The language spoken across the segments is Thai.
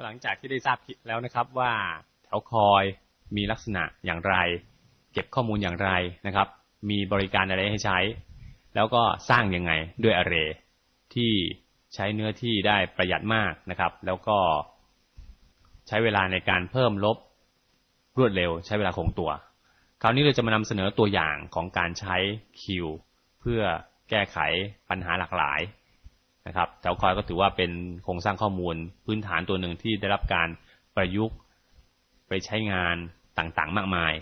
ก็หลังจากที่ได้ทราบแล้วนะครับว่าแถวคอยมีลักษณะอย่างไร เก็บข้อมูลอย่างไรนะครับ มีบริการอะไรให้ใช้ แล้วก็สร้างยังไงด้วย Array ที่ใช้เนื้อที่ได้ประหยัดมากนะครับ แล้วก็ใช้เวลาในการเพิ่มลบรวดเร็ว ใช้เวลาคงตัว คราวนี้เราจะมานำเสนอตัวอย่างของการใช้คิวเพื่อแก้ไขปัญหาหลากหลาย นะครับแถวคอยก็ถือว่าเป็นโครงสร้างข้อมูลพื้นฐานตัวหนึ่งที่ได้รับการประยุกต์ไปใช้งานต่างๆ มากมาย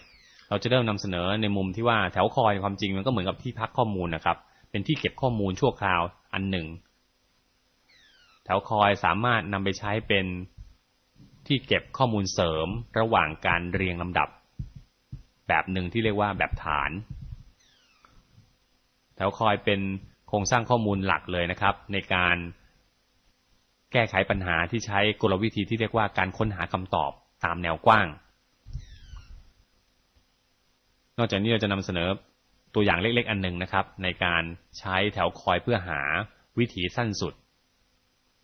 เราจะเริ่มนำเสนอในมุมที่ว่าแถวคอยความจริงมันก็เหมือนกับที่พักข้อมูลนะครับ เป็นที่เก็บข้อมูลชั่วคราวอันหนึ่ง แถวคอยสามารถนำไปใช้เป็นที่เก็บข้อมูลเสริมระหว่างการเรียงลำดับ แบบหนึ่งที่เรียกว่าแบบฐาน แถวคอยเป็น โครงสร้างข้อมูลหลักเลยนะครับ ในการแก้ไขปัญหาที่ใช้กลวิธีที่เรียกว่าการค้นหาคำตอบตามแนวกว้าง นอกจากนี้เราจะนำเสนอตัวอย่างเล็กๆ อันหนึ่งนะครับ ในการใช้แถวคอยเพื่อหาวิถีสั้นสุด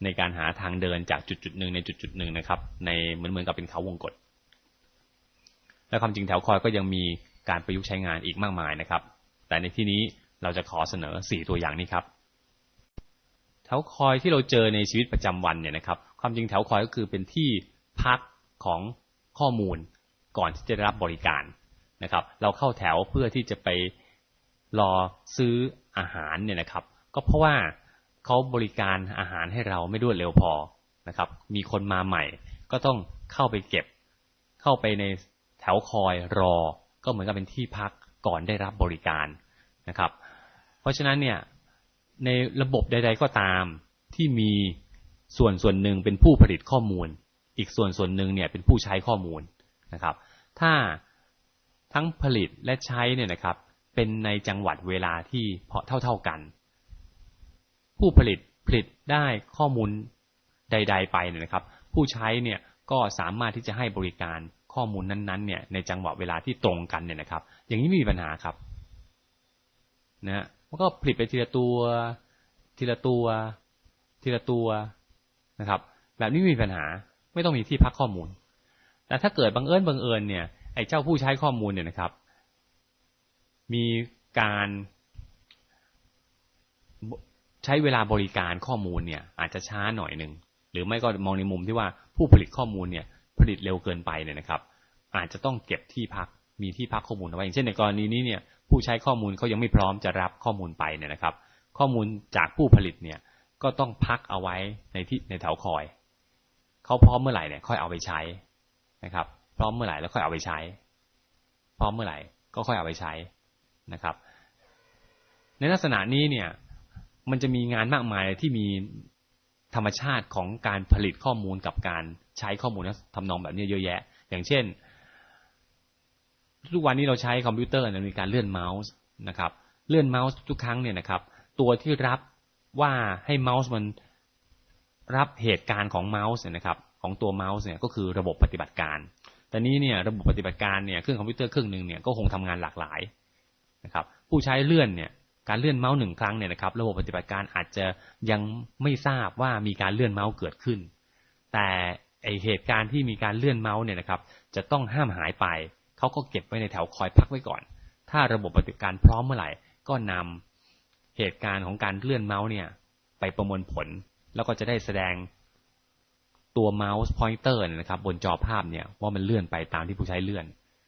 ในการหาทางเดินจากจุดจุดหนึ่งในจุดจุดหนึ่งนะครับ ในเหมือนเหมือนกับเป็นเขาวงกฏและความจริงแถวคอยก็ยังมีการประยุกต์ใช้งานอีกมากมายนะครับ แต่ในที่นี้ เราจะขอเสนอ4ตัวอย่างนี้ครับแถวคอยที่เราเจอในชีวิตประจำวันเนี่ยนะครับ ความจริงแถวคอยก็คือเป็นที่พักของข้อมูลก่อนที่จะได้รับบริการนะครับ เราเข้าแถวเพื่อที่จะไปรอซื้ออาหารเนี่ยนะครับ ก็เพราะว่าเขาบริการอาหารให้เราไม่รวดเร็วพอนะครับ มีคนมาใหม่ ก็ต้องเข้าไปเก็บ เข้าไปในแถวคอยรอ ก็เหมือนกับเป็นที่พักก่อนได้รับบริการนะครับ เพราะฉะนั้นเนี่ยในระบบใด ๆ ก็ตามที่มีส่วนส่วนหนึ่งเป็นผู้ผลิตข้อมูล อีกส่วนส่วนหนึ่งเนี่ยเป็นผู้ใช้ข้อมูลนะครับ ถ้าทั้งผลิตและใช้เนี่ยนะครับ เป็นในจังหวัดเวลาที่เพาะเท่า ๆกัน ผู้ผลิตผลิตได้ข้อมูลใด ๆ ไปเนี่ยนะครับ ผู้ใช้เนี่ยก็สามารถที่จะให้บริการข้อมูลนั้นๆเนี่ยในจังหวะเวลาที่ตรงกันเนี่ยนะครับ อย่างนี้ไม่มีปัญหาครับนะ มันก็ผลิตไปทีละตัว ทีละตัว ทีละตัวนะครับ แบบนี้มีปัญหาไม่ต้องมีที่พักข้อมูล แต่ถ้าเกิดบังเอิญบังเอิญเนี่ยไอ้เจ้าผู้ใช้ข้อมูลเนี่ยนะครับ มีการใช้เวลาบริการข้อมูลเนี่ยอาจจะช้าหน่อยหนึ่งหรือไม่ก็มองในมุมที่ว่าผู้ผลิตข้อมูลเนี่ยผลิตเร็วเกินไปเนี่ยนะครับ อาจจะต้องเก็บที่พักมีที่พักข้อมูลเอาไว้อย่างเช่นในกรณีนี้เนี่ย ผู้ใช้ข้อมูลเขายังไม่พร้อมจะรับข้อมูลไปเนี่ยนะครับ ข้อมูลจากผู้ผลิตเนี่ยก็ต้องพักเอาไว้ในที่ในแถวคอยเขาพร้อมเมื่อไหร่เนี่ยค่อยเอาไปใช้นะครับ พร้อมเมื่อไหร่แล้วค่อยเอาไปใช้ พร้อมเมื่อไหร่ก็ค่อยเอาไปใช้นะครับ ในลักษณะนี้เนี่ยมันจะมีงานมากมายที่มีธรรมชาติของการผลิตข้อมูลกับการใช้ข้อมูลทำนองแบบนี้เยอะแยะ อย่างเช่น ทุกวันนี้เราใช้คอมพิวเตอร์ในการเลื่อนเมาส์นะครับ เลื่อนเมาส์ทุกครั้งเนี่ยนะครับ ตัวที่รับว่าให้เมาส์มันรับเหตุการณ์ของเมาส์เนี่ยนะครับ ของตัวเมาส์เนี่ยก็คือระบบปฏิบัติการ แต่นี้เนี่ยระบบปฏิบัติการเนี่ยเครื่องคอมพิวเตอร์เครื่องหนึ่งเนี่ยก็คงทำงานหลากหลายนะครับ ผู้ใช้เลื่อนเนี่ยการเลื่อนเมาส์หนึ่งครั้งเนี่ยนะครับ ระบบปฏิบัติการอาจจะยังไม่ทราบว่ามีการเลื่อนเมาส์เกิดขึ้น แต่ไอเหตุการณ์ที่มีการเลื่อนเมาส์เนี่ยนะครับ จะต้องห้ามหายไป เขาก็เก็บไว้ในแถวคอยพักไว้ก่อน ถ้าระบบปฏิบัติการพร้อมเมื่อไหร่ ก็นำเหตุการณ์ของการเลื่อนเมาส์เนี่ย ไปประมวลผล แล้วก็จะได้แสดงตัวเมาส์พอยเตอร์นะครับ บนจอภาพเนี่ยว่ามันเลื่อนไปตามที่ผู้ใช้เลื่อน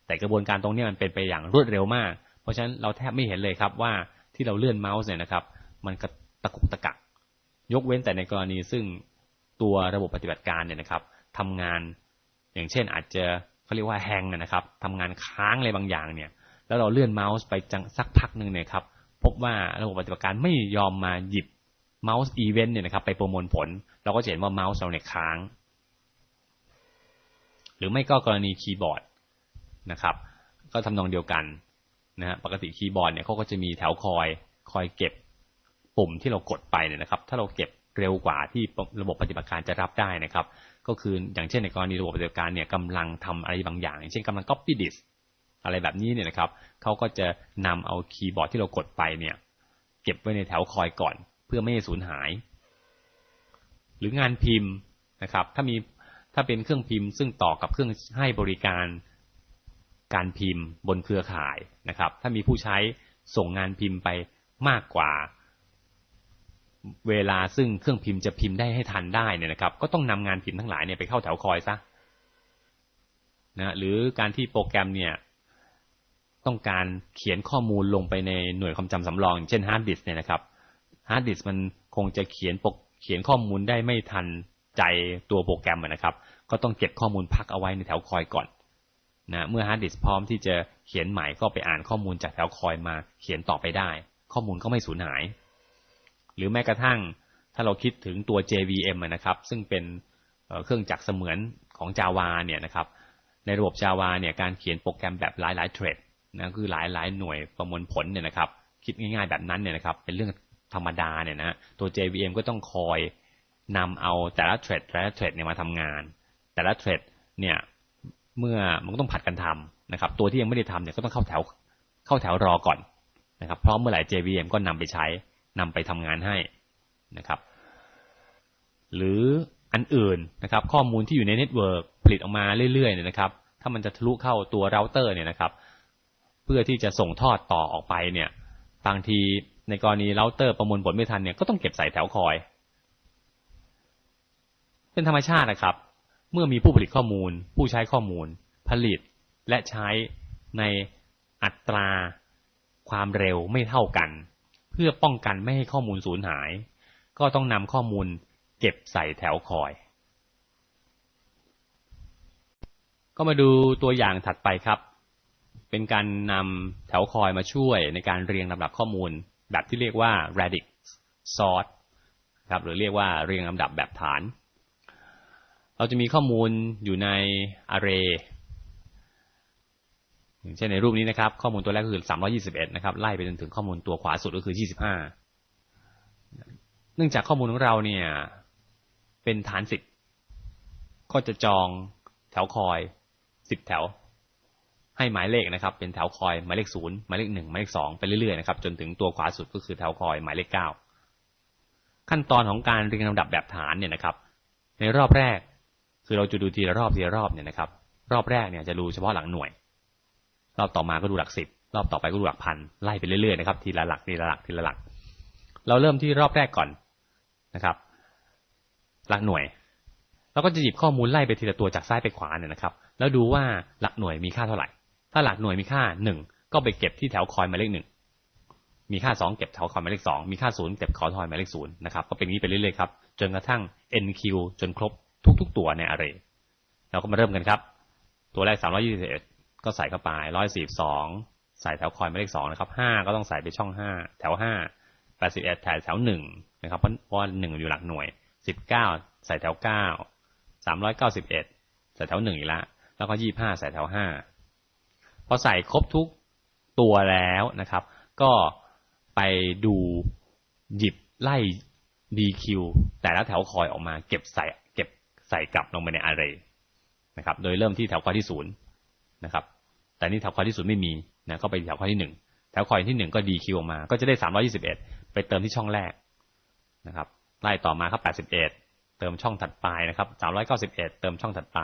แต่กระบวนการตรงนี้มันเป็นไปอย่างรวดเร็วมาก เพราะฉะนั้นเราแทบไม่เห็นเลยครับว่าที่เราเลื่อนเมาส์เนี่ยนะครับ มันกระตะกุกตะกัก ยกเว้นแต่ในกรณีซึ่งตัวระบบปฏิบัติการเนี่ยนะครับทำงานอย่างเช่นอาจจะ เขาเรียกว่าแฮงนะครับทำงานค้างอะไรบางอย่างเนี่ย แล้วเราเลื่อนเมาส์ไปจังสักพักหนึ่งเนี่ยครับพบว่าระบบปฏิบัติการไม่ยอมมาหยิบเมาส์อีเวนต์เนี่ยนะครับไปประมวลผล เราก็จะเห็นว่าเมาส์เราเนี่ยค้าง หรือไม่ก็กรณีคีย์บอร์ดนะครับ ก็ทำนองเดียวกันนะฮะปกติคีย์บอร์ดเนี่ยเขาก็จะมีแถวคอยคอยเก็บปุ่มที่เรากดไปเนี่ยนะครับ ถ้าเราเก็บ เร็วกว่าที่ระบบปฏิบัติการจะรับได้นะครับ ก็คืออย่างเช่นในกรณีระบบปฏิบัติการเนี่ยกำลังทำอะไรบางอย่าง อย่างเช่นกำลัง copy disk อะไรแบบนี้เนี่ยนะครับเขาก็จะนำเอาคีย์บอร์ดที่เรากดไปเนี่ยเก็บไว้ในแถวคอยก่อน เพื่อไม่ให้สูญหาย หรืองานพิมพ์นะครับ ถ้ามีถ้าเป็นเครื่องพิมพ์ ซึ่งต่อกับเครื่องให้บริการการพิมพ์บนเครือข่ายนะครับ ถ้ามีผู้ใช้ส่งงานพิมพ์ไปมากกว่า เวลาซึ่งเครื่องพิมพ์จะพิมพ์ได้ให้ทันได้เนี่ยนะครับ ก็ต้องนำงานพิมพ์ทั้งหลายเนี่ยไปเข้าแถวคอยซะนะหรือการที่โปรแกรมเนี่ยต้องการเขียนข้อมูลลงไปในหน่วยความจำสำรองอย่างเช่นฮาร์ดดิสเนี่ยนะครับฮาร์ดดิสมันคงจะเขียนปกเขียนข้อมูลได้ไม่ทันใจตัวโปรแกรมนะครับ ก็ต้องเก็บข้อมูลพักเอาไว้ในแถวคอยก่อนนะเมื่อฮาร์ดดิสพร้อมที่จะเขียนใหม่ก็ไปอ่านข้อมูลจากแถวคอยมาเขียนต่อไปได้ ข้อมูลก็ไม่สูญหาย หรือแม้กระทั่งถ้าเราคิดถึงตัว JVM นะครับ ซึ่งเป็นเครื่องจักรเสมือนของ Java เนี่ยนะครับ ในระบบ Java เนี่ยการเขียนโปรแกรมแบบหลายๆเทรดนะคือหลายๆหน่วยประมวลผลเนี่ยนะครับ คิดง่ายๆแบบนั้นเนี่ยนะครับ เป็นเรื่องธรรมดาเนี่ยนะตัว JVM ก็ต้องคอยนำเอาแต่ละเทรดแต่ละเทรดเนี่ยมาทำงาน แต่ละเทรดเนี่ยเมื่อมันก็ต้องผัดกันทำนะครับ ตัวที่ยังไม่ได้ทำเนี่ยก็ต้องเข้าแถวเข้าแถวรอก่อนนะครับ พร้อมเมื่อไหร่ JVM ก็นำไปใช้ นำไปทำงานให้นะครับ หรืออันอื่นนะครับ ข้อมูลที่อยู่ในเน็ตเวิร์กผลิตออกมาเรื่อยๆเนี่ยนะครับ ถ้ามันจะทะลุเข้าตัวเราเตอร์เนี่ยนะครับ เพื่อที่จะส่งทอดต่อออกไปเนี่ย บางทีในกรณีเราเตอร์ประมวลผลไม่ทันเนี่ยก็ต้องเก็บใส่แถวคอย เป็นธรรมชาตินะครับ เมื่อมีผู้ผลิตข้อมูล ผู้ใช้ข้อมูล ผลิตและใช้ในอัตราความเร็วไม่เท่ากัน เพื่อป้องกันไม่ให้ข้อมูลสูญหาย ก็ต้องนำข้อมูลเก็บใส่แถวคอย ก็มาดูตัวอย่างถัดไปครับ เป็นการนำแถวคอยมาช่วยในการเรียงลำดับข้อมูล แบบที่เรียกว่า radix sort ครับหรือเรียกว่าเรียงลำดับแบบฐาน เราจะมีข้อมูลอยู่ใน array อย่างเช่นในรูปนี้นะครับ ข้อมูลตัวแรกคือ 321 นะครับ ไล่ไปจนถึงข้อมูลตัวขวาสุดก็คือ 25 เนื่องจากข้อมูลของเราเนี่ย เป็นฐานสิบก็จะจองแถวคอย 10 แถว ให้หมายเลขนะครับ เป็นแถวคอยหมายเลขศูนย์หมายเลขหนึ่งหมายเลขสองไปเรื่อยๆนะครับ จนถึงตัวขวาสุดก็คือแถวคอยหมายเลขเก้าขั้นตอนของการเรียงลำดับแบบฐานเนี่ยนะครับ ในรอบแรก คือเราจะดูทีละรอบทีละรอบเนี่ยนะครับ รอบแรกเนี่ยจะดูเฉพาะหลักหน่วย รอบต่อมาก็ดูหลักสิบรอบต่อไปก็ดูหลักพันไล่ไปเรื่อยๆนะครับทีละหลักทีละหลักทีละหลัก เราเริ่มที่รอบแรกก่อนนะครับ หลักหน่วยเราก็จะหยิบข้อมูลไล่ไปทีละตัวจากซ้ายไปขวาเนี่ยนะครับ แล้วดูว่าหลักหน่วยมีค่าเท่าไหร่ ถ้าหลักหน่วยมีค่าหนึ่งก็ไปเก็บที่แถวคอยหมายเลขหนึ่งมีค่าสองเก็บแถวคอยหมายเลขสองมีค่าศูนย์เก็บคอทอยหมายเลขศูนย์นะครับก็เป็นนี้ไปเรื่อยๆครับจนกระทั่ง NQ จนครบทุก ๆ ตัวใน array เราก็มาเริ่มกันครับ ตัวแรก 321 ก็ใส่เข้าไป142ใส่แถวคอยหมายเลขสองนะครับ5ก็ต้องใส่ไปช่อง5แถว5 81แปดสิบเอ็ดแถว1นะครับเพราะเพราะว่า1อยู่หลักหน่วย19ใส่แถว9 391ใส่แถว1อีกแล้วแล้วก็25ใส่แถว5พอใส่ครบทุกตัวแล้วนะครับ ก็ไปดูหยิบไล่ DQ แต่ละแถวคอยออกมาเก็บใส่เก็บใส่กลับลงไปใน array นะครับ โดยเริ่มที่แถวคอยที่ศูนย์นะครับ แต่นี่แถวคอยที่ศูนย์ไม่มีนะก็ไปแถวคอยที่หนึ่งแถวคอยที่หนึ่งก็ DQ ออกมา ก็จะได้สามร้อยี่สิบเอ็ดไปเติมที่ช่องแรกนะครับ ไล่ต่อมาครับแปดสิบเอ็ดเติมช่องถัดไปนะครับสามร้อยเก้าสิบเอ็ดเติมช่องถัดไป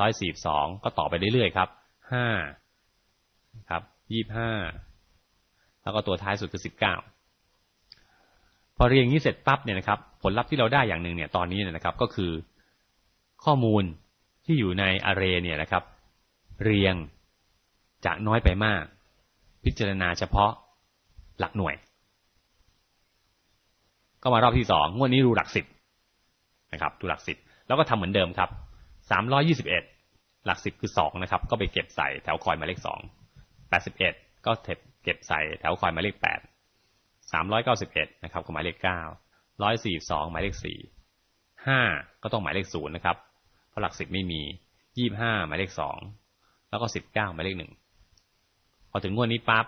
ร้อยสี่สองก็ต่อไปเรื่อยๆครับห้าครับยี่ห้าแล้วก็ตัวท้ายสุดคือสิบเก้าพอเรียงนี้เสร็จปั๊บเนี่ยนะครับ ผลลัพธ์ที่เราได้อย่างหนึ่งเนี่ยตอนนี้เนี่ยนะครับก็คือข้อมูลที่อยู่ใน array เนี่ยนะครับ เรียง จากน้อยไปมาก พิจารณาเฉพาะหลักหน่วย ก็มารอบที่สองงวดนี้ดูหลักสิบนะครับดูหลักสิบแล้วก็ทำเหมือนเดิมครับสามร้อยี่สิบเอ็ดหลักสิบคือสองนะครับ ก็ไปเก็บใส่แถวคอยหมายเลขสองแปดสิบเอ็ดก็เก็บใส่แถวคอยหมายเลขแปดสามร้อยเก้าสิบเอ็ดนะครับก็หมายเลขเก้าร้อยสี่สองหมายเลขสี่ห้าก็ต้องหมายเลขศูนย์นะครับ เพราะหลักสิบไม่มียี่ห้าหมายเลขสองแล้วก็สิบเก้าหมายเลขหนึ่ง อถึงงวดนี้ปั๊บ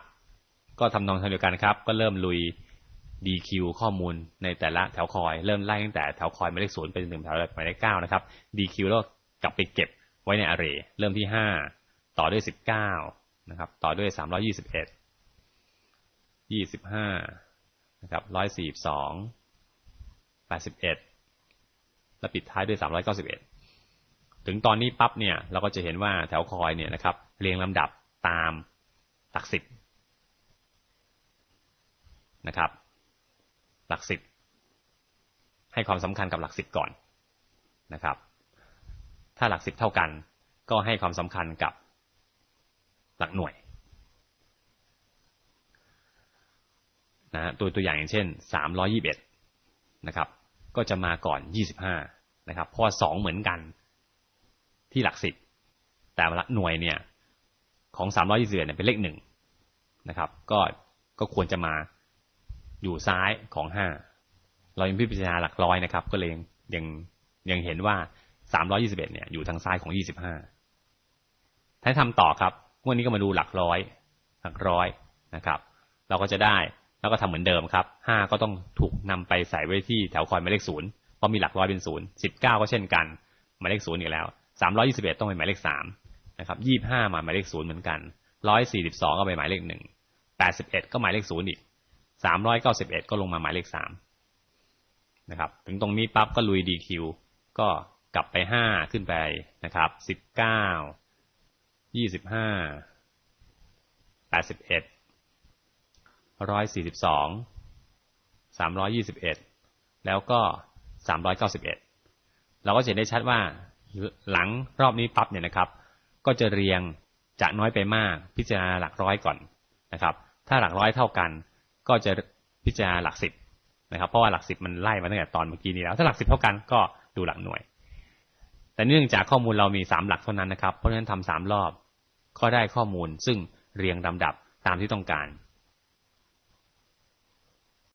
ก็ทำนองทางเดียวกันครับ ก็เริ่มลุย DQ ข้อมูลในแต่ละแถวคอย เริ่มไล่ตั้งแต่แถวคอยหมายเลขศูนย์ไปจนถึงแถวหมายเลขเก้านะครับ DQ แล้วกลับไปเก็บไว้ใน array เริ่มที่ห้าต่อด้วยสิบเก้านะครับต่อด้วยสามร้อยี่สิบเอ็ดยี่สิบห้านะครับร้อยสี่สองแปดสิบเอ็ดและปิดท้ายด้วยสามร้อยเก้าสิบเอ็ดถึงตอนนี้ปั๊บเนี่ยเราก็จะเห็นว่าแถวคอยเนี่ยนะครับเรียงลำดับตาม ลักสิบนะครับ หลักสิบให้ความสำคัญกับหลักสิบก่อนนะครับ ถ้าหลักสิบเท่ากันก็ให้ความสำคัญกับหลักหน่วยนะตัวตัวอย่างอย่างเช่นสามร้อยี่บเอ็ดนะครับ ก็จะมาก่อนยี่สิบห้านะครับ เพราะสองเหมือนกันที่หลักสิบแต่หลักหน่วยเนี่ยของสามร้อยี่สิบเอ็ดเนี่ยเป็นเลขหนึ่ง นะครับ ก็ก็ควรจะมาอยู่ซ้ายของห้าเรายังพิจารณาหลักร้อยนะครับ ก็เลยยังยังเห็นว่าสามร้อยี่สิบเอ็ดเนี่ยอยู่ทางซ้ายของยี่สิบห้าถ้าทำต่อครับวดนี้ก็มาดูหลักร้อยหลักร้อยนะครับ เราก็จะได้แล้วก็ทำเหมือนเดิมครับห้าก็ต้องถูกนำไปใส่ไว้ที่แถวคอยหมายเลขศูนย์เพราะมีหลักร้อยเป็นศูนย์สิบเก้าก็เช่นกันหมายเลขศูนย์อีกแล้วสามร้อยี่สิบเอ็ดต้องเป็นหมายเลขสามนะครับยี่ห้ามาหมายเลขศูนย์เหมือนกัน ร้อยสี่สิบสองก็เป็นหมายเลขหนึ่งแปดสิบเอ็ดก็หมายเลขศูนย์อีกสามร้อยเก้าสิบเอ็ดก็ลงมาหมายเลขสามนะครับ ถึงตรงนี้ปั๊บก็ลุยดีคิวก็กลับไปห้าขึ้นไปนะครับสิบเก้ายี่สิบห้าแปดสิบเอ็ดร้อยสี่สิบสองสามร้อยยี่สิบเอ็ดแล้วก็สามร้อยเก้าสิบเอ็ดเราก็จะเห็นได้ชัดว่าหลังรอบนี้ปั๊บเนี่ยนะครับ ก็จะเรียง จะน้อยไปมาก พิจารณาหลักร้อยก่อนนะครับ ถ้าหลักร้อยเท่ากัน ก็จะพิจารณาหลักสิบนะครับเพราะว่าหลักสิบมันไล่มาตั้งแต่ตอนเมื่อกี้นี้แล้ว ถ้าหลักสิบเท่ากันก็ดูหลักหน่วย แต่เนื่องจากข้อมูลเรามีสามหลักเท่านั้นนะครับ เพราะฉะนั้นทำสามรอบก็ได้ข้อมูลซึ่งเรียงลำดับตามที่ต้องการ